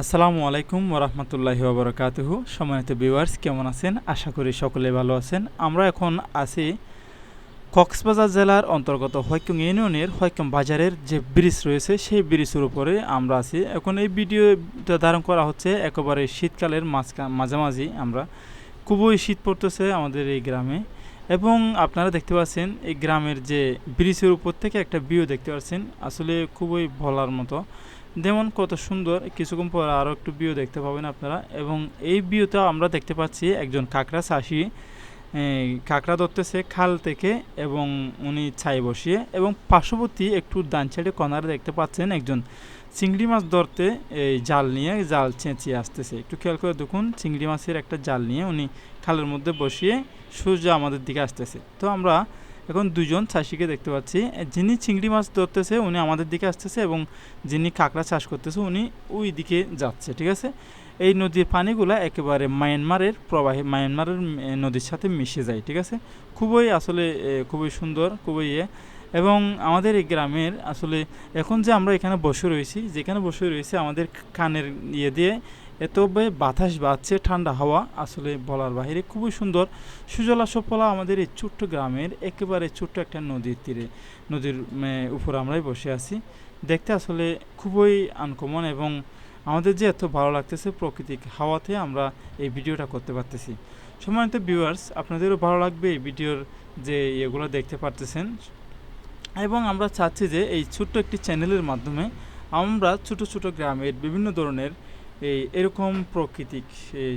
আসসালামু আলাইকুম ওরহমতুল্লাহি ওবরাকাতুহু। সম্মানিত ভিউয়ার্স, কেমন আছেন? আশা করি সকলে ভালো আছেন। আমরা এখন আছি কক্সবাজার জেলার অন্তর্গত হৈকম ইউনিয়নের হৈকম বাজারের যে ব্রিজ রয়েছে, সেই ব্রিজের উপরে আমরা আছি। এখন এই ভিডিওটা ধারণ করা হচ্ছে একেবারে শীতকালের মাঝামাঝি। আমরা খুবই শীত পড়তেছে আমাদের এই গ্রামে। এবং আপনারা দেখতে পাচ্ছেন, এই গ্রামের যে ব্রিজের উপর থেকে একটা ভিউ দেখতে পাচ্ছেন। আসলে খুবই বলার মতো। যেমন কত সুন্দর, কিছুক্ষণ পর আরও একটু ভিউ দেখতে পাবেন আপনারা। এবং এই ভিউতে আমরা দেখতে পাচ্ছি একজন কাঁকড়া চাষি কাঁকড়া ধরতেছে খাল থেকে এবং উনি ছাই বসিয়ে এবং পার্শ্ববর্তী একটু ডান সাইডে কর্নারে দেখতে পাচ্ছেন একজন চিংড়ি মাছ ধরতে এই জাল নিয়ে জাল চেঁচিয়ে আসতেছে। একটু খেয়াল করে দেখুন, চিংড়ি মাছের একটা জাল নিয়ে উনি খালের মধ্যে বসিয়ে সূর্য আমাদের দিকে আসতেছে। তো আমরা এখন দুজন চাষিকে দেখতে পাচ্ছি। যিনি চিংড়ি মাছ ধরতেছে, উনি আমাদের দিকে আসতেছে এবং যিনি কাঁকড়া চাষ করতেছে, উনি ওই দিকে যাচ্ছে, ঠিক আছে? এই নদীর পানিগুলো একেবারে মায়ানমারের প্রবাহে, মায়ানমারের নদীর সাথে মিশে যায়, ঠিক আছে? খুবই আসলে খুবই সুন্দর, খুবই ইয়ে। এবং আমাদের এই গ্রামের আসলে, এখন যে আমরা এখানে বসে রয়েছি, যেখানে বসে রয়েছি আমাদের কানের ইয়ে দিয়ে এত বাতাস বাজছে ঠান্ডা হাওয়া আসলে বলার বাইরে খুবই সুন্দর। সুজলা সফলা আমাদের এই ছোট্ট গ্রামের একেবারে ছোট্ট একটা নদীর তীরে। নদীর উপর আমরাই বসে আছি। দেখতে আসলে খুবই আনকমন এবং আমাদের যে এত ভালো লাগতেছে প্রকৃতিক হাওয়াতে আমরা এই ভিডিওটা করতে পারতেছি। সম্মানিত ভিউয়ার্স আপনাদেরও ভালো লাগবে এই ভিডিওর যে এগুলো দেখতে পারতেছেন। এবং আমরা চাচ্ছি যে এই ছোট্ট একটি চ্যানেলের মাধ্যমে আমরা ছোট ছোট গ্রামের বিভিন্ন ধরনের এই এরকম প্রাকৃতিক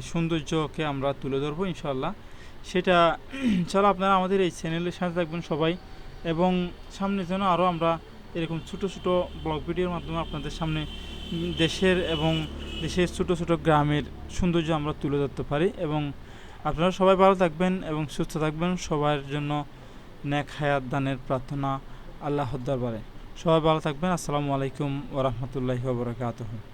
সৌন্দর্যকে আমরা তুলে ধরবো ইনশাল্লাহ সেটা চলো আপনারা আমাদের এই চ্যানেলের সাথে থাকবেন সবাই এবং সামনে যেন আরও আমরা এরকম ছোট ছোট ব্লগ ভিডিওর মাধ্যমে আপনাদের সামনে দেশের এবং দেশের ছোট ছোট গ্রামের সৌন্দর্য আমরা তুলে ধরতে পারি এবং আপনারা সবাই ভালো থাকবেন এবং সুস্থ থাকবেন। সবার জন্য ন্যাক হায়াত দানের প্রার্থনা আল্লাহর দরবারে। সবাই ভালো থাকবেন। আসসালামু আলাইকুম ওরহমতুল্লাহি ওবরাকাতুহু